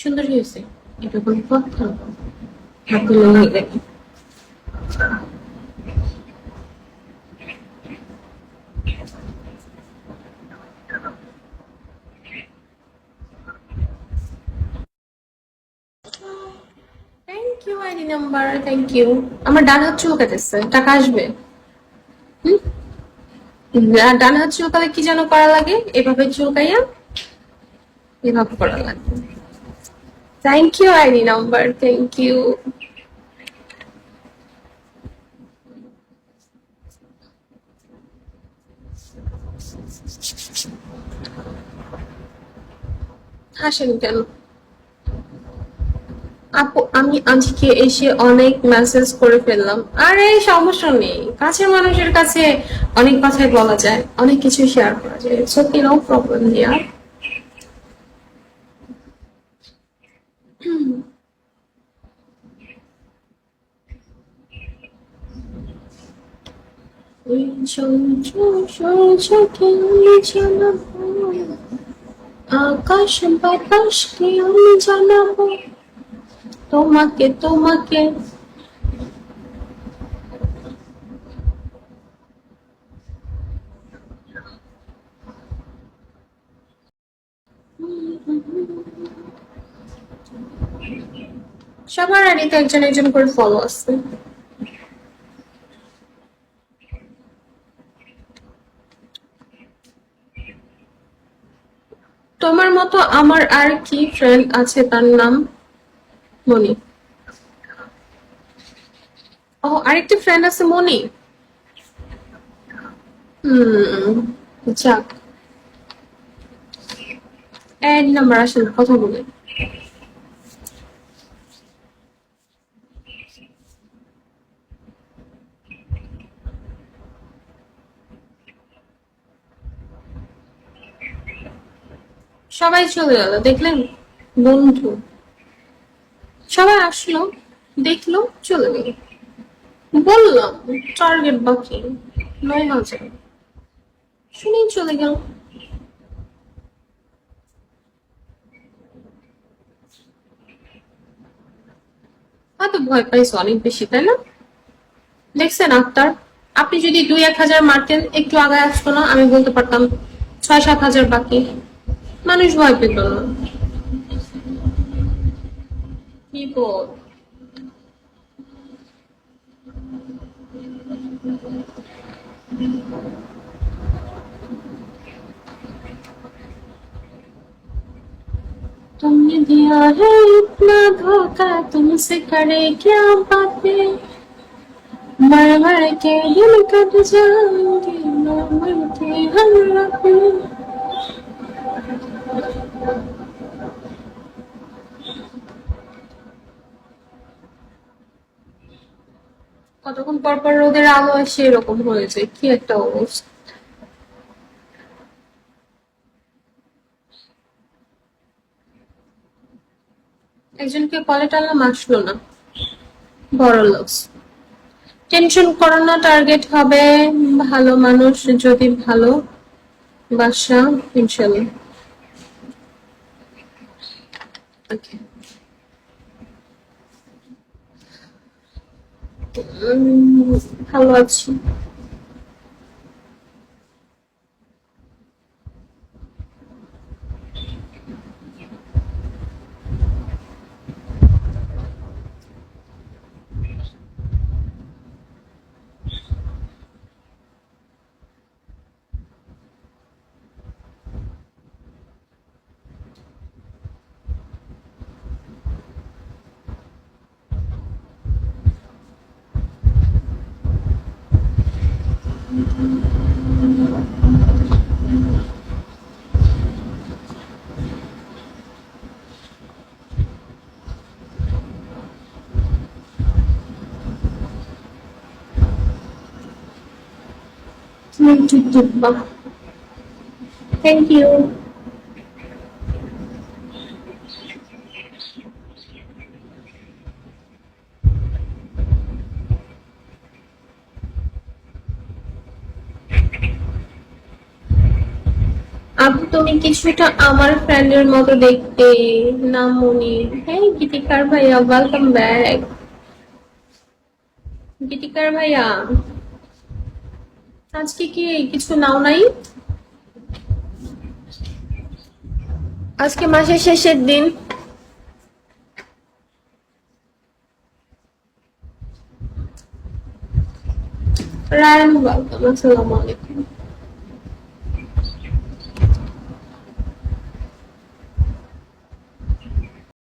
সুন্দর হয়েছে। এটা কোনো কথা হাতে ইউ থ্যাংক ইউ আমার ডান হাত চুলকাতেছে টাকা আসবে? ডান হাত কি যেন করা লাগে? এভাবে চুলকাইয়া এভাবে করা লাগে। Thank you ID number thank you হাসেন কেন? আপু, আমি আজকে এসে অনেক মেসেজ করে ফেললাম? আরে, সমস্যা নেই। কাছের মানুষের কাছে অনেক কথাই বলা যায়, অনেক কিছু শেয়ার করা যায়। সত্যি নো প্রবলেম ইয়ার ওই সূর্য সূর্যকে আমি জানাব আকাশ বাতাসকে আমি জানাব তোমাকে তোমাকে সবার আড়িতে একজন একজন করে ফলো আছে তোমার মতো আমার আর কি ফ্রেন্ড আছে তার নাম মনি ও, আরেকটি ফ্রেন্ড আছে মনি হুম, যাক। এক নাম্বার আসলে কথা বলে। সবাই চলে গেল দেখলেন বন্ধু। সবাই আসলো, দেখল, চলে গেল। বললাম টার্গেট বাকি নয় হাজার শুনেই চলে গেল। হয়তো ভয় পাইছে অনেক বেশি, তাই না? দেখছেন আক্তার আপনি যদি দুই এক হাজার মারতেন, একটু আগে আসতো না, আমি বলতে পারতাম ছয় সাত হাজার বাকি। মানুষ ভয় পেত না কি বল तुमने दिया है इतना धोखा तुमसे करे क्या बातें मर मर के दिल कट जाएंगे मर मर के हम अपने কতক্ষণ পর পর রোদের আলো এসে এরকম হয়েছে? কি একটা অবস্থা? একজনকে কলে টানলাম, আসলো না। বড় লস টেনশন করো না টার্গেট হবে ভালো মানুষ, যদি ভালো বাসা ইনশাল্লাহ ওকে ভালো আছি থ্যাংক ইউ আপু তুমি কিছুটা আমার ফ্রেন্ডের মতো দেখতে নামুনি হ্যাঁ গীতিকার ভাইয়া ওয়েলকাম ব্যাক গীতিকার ভাইয়া, আজকে কি কিছু নাও নাই? আজকে মাসের শেষের দিন। রায়ন ওয়েলকাম আসসালামু আলাইকুম।